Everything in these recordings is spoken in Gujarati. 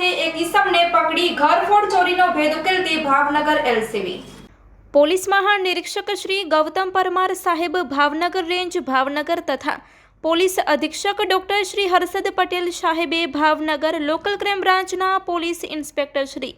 સાથે એક ઇસમને પકડી ઘરફોડ ચોરીનો ભેદ ઉકેલતી ભાવનગર એલસીબી. પોલીસ મહાનિરીક્ષક શ્રી ગૌતમ પરમાર સાહેબ ભાવનગર રેન્જ, ભાવનગર તથા પોલીસ અધિક્ષક ડોક્ટર શ્રી હર્ષદ પટેલ સાહેબે ભાવનગર લોકલ ક્રાઇમ બ્રાન્ચના police inspector Shri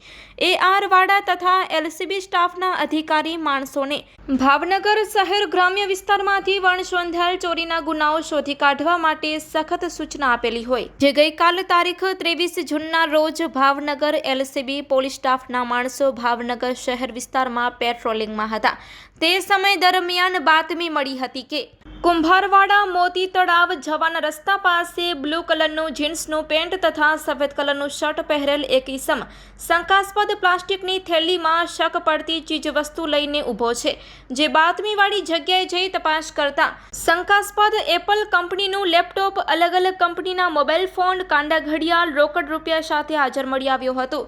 A R Vada તથા એલસીબી સ્ટાફના અધિકારી માણસોને ભાવનગર શહેર ગ્રામ્ય વિસ્તારમાંથી વણસંધાયેલ ચોરીના ગુનાઓ શોધી કાઢવા માટે સખત સૂચના આપેલી હોય, જે ગઈકાલ તારીખ ત્રેવીસ જૂનના રોજ ભાવનગર એલસીબી પોલીસ સ્ટાફના માણસો ભાવનગર શહેર વિસ્તારમાં પેટ્રોલિંગમાં હતા. તે સમય દરમિયાન બાતમી મળી હતી કે કુંભારવાડા મોતી તળાવ જવાના રસ્તા પાસે બ્લુ કલરનું જીન્સનું પેન્ટ તથા સફેદ કલરનું શર્ટ પહેરેલ એક ઈસમ. શંકાસ્પદ પ્લાસ્ટિકની થેલીમાં શક પડતી ચીજવસ્તુ લઈને ઊભો છે. જે બાતમીવાળી જગ્યાએ જઈ તપાસ કરતા શંકાસ્પદ એપલ કંપનીનું લેપટોપ અલગ અલગ કંપનીના મોબાઈલ ફોન, કાંડા ઘડિયાળ, રોકડ રૂપિયા સાથે હાજર મળી આવ્યો હતો.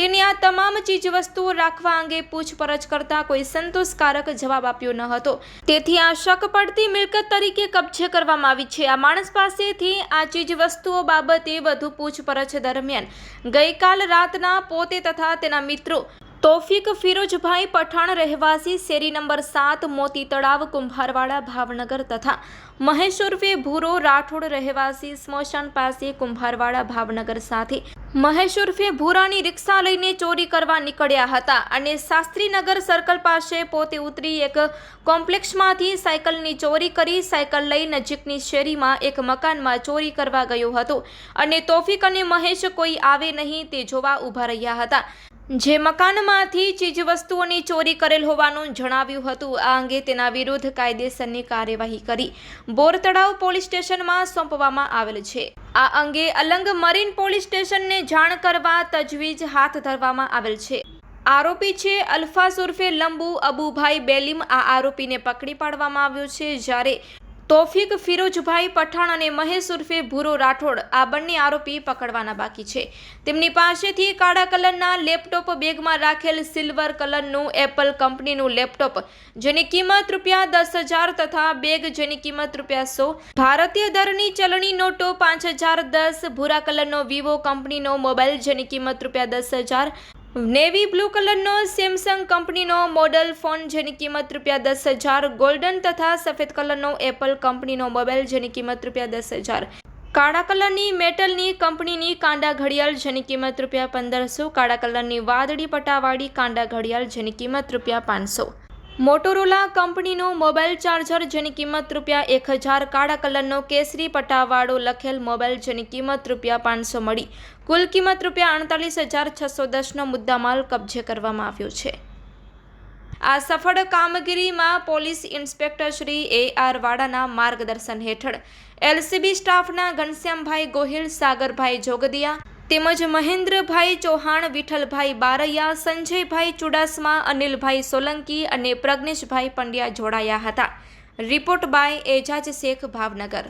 તેની આ તમામ ચીજવસ્તુઓ રાખવા અંગે પૂછપરછ કરતા કોઈ સંતોષકારક જવાબ આપ્યો ન હતો. તેથી આ શક પડતી મિલકત તરીકે કબજે કરવામાં આવી છે. આ માણસ પાસેથી આ ચીજ વસ્તુઓ બાબતે વધુ પૂછપરછ દરમિયાન ગઈકાલ રાતના પોતે તથા તેના મિત્રો તોફિક ફિરોજભાઈ પઠાણ રહેવાસી શેરી નંબર સાત મોતી તળાવ, કુંભારવાડા, ભાવનગર તથા મહેશ ઉર્ફે ભૂરો રાઠોડ રહેવાસી સ્મશાન પાસે કુંભારવાડા, ભાવનગર સાથે મહેશ ઉર્ફે ભૂરાની રિક્ષા લઈને ચોરી કરવા નીકળ્યા હતા અને શાસ્ત્રીનગર સર્કલ પાસે પોતે ઉતરી એક કોમ્પ્લેક્સમાંથી સાયકલની ચોરી કરી સાયકલ લઈ નજીકની શેરીમાં એક મકાનમાં ચોરી કરવા ગયો હતો. અને તોફિક અને મહેશ કોઈ આવે નહીં તે જોવા ઊભા રહ્યા હતા. જે મકાનમાંથી ચીજવસ્તુઓની ચોરી કરેલ હોવાનું જણાવ્યું હતું. આ અંગે તેના વિરુદ્ધ કાયદેસરની કાર્યવાહી કરી બોરતળાવ પોલીસ સ્ટેશનમાં સોંપવામાં આવેલ છે. આ અંગે અલંગ મરીન પોલીસ સ્ટેશનને જાણ કરવા તજવીજ હાથ ધરવામાં આવેલ છે. આરોપી છે અલ્ફા સુરફે લંબુ અબુભાઈ બેલીમ. આ આરોપીને પકડી પાડવામાં આવ્યો છે જ્યારે તોફિક ફિરોજભાઈ પઠાણ અને મહેશ ઉર્ફે ભૂરો રાઠોડ આ બંને આરોપી પકડવાના બાકી છે. તેમની પાસેથી કાળા કલરના લેપટોપ બેગમાં રાખેલ સિલ્વર કલરનું એપલ કંપનીનું લેપટોપ, જેની કિંમત રૂપિયા દસ હજાર તથા બેગ જેની કિંમત રૂપિયા સો, ભારતીય દરની ચલણી નોટો પાંચ હજાર દસ, ભૂરા કલરનો વિવો કંપનીનો મોબાઈલ જેની કિંમત રૂપિયા દસ હજાર નેવી બ્લુ કલરનો સેમસંગ કંપનીનો મોડલ ફોન જેની કિંમત રૂપિયા દસ હજાર, ગોલ્ડન તથા સફેદ કલરનો એપલ કંપનીનો મોબાઈલ જેની કિંમત રૂપિયા દસ હજાર. કાળા કલરની મેટલની કંપનીની કાંડા ઘડિયાળ જેની કિંમત રૂપિયા પંદરસો, કાળા કલરની વાદળી પટાવાળી કાંડા ઘડિયાળ જેની કિંમત રૂપિયા પાંચસો. મોટોરોલા કંપનીનો મોબાઈલ ચાર્જર જેની કિંમત રૂપિયા એક હજાર કાળા કલરનો કેસરી પટ્ટાવાળો લખેલ મોબાઈલ જેની કિંમત રૂપિયા પાંચસો મળી. કુલ કિંમત રૂપિયા અડતાલીસ હજાર છસો દસનો મુદ્દામાલ કબજે કરવામાં આવ્યો છે. આ સફળ કામગીરીમાં police inspector Shri A R વાડાના માર્ગદર્શન હેઠળ એલસીબી સ્ટાફના ઘનશ્યામભાઈ ગોહિલ, સાગરભાઈ જોગદિયા તેમજ મહેન્દ્રભાઈ ચૌહાણ, વિઠ્ઠલભાઈ બારૈયા, સંજયભાઈ ચુડાસમા, અનિલભાઈ સોલંકી અને પ્રજ્ઞેશભાઈ પંડ્યા જોડાયા હતા. Report by Ejaz Shaikh, Bhavnagar.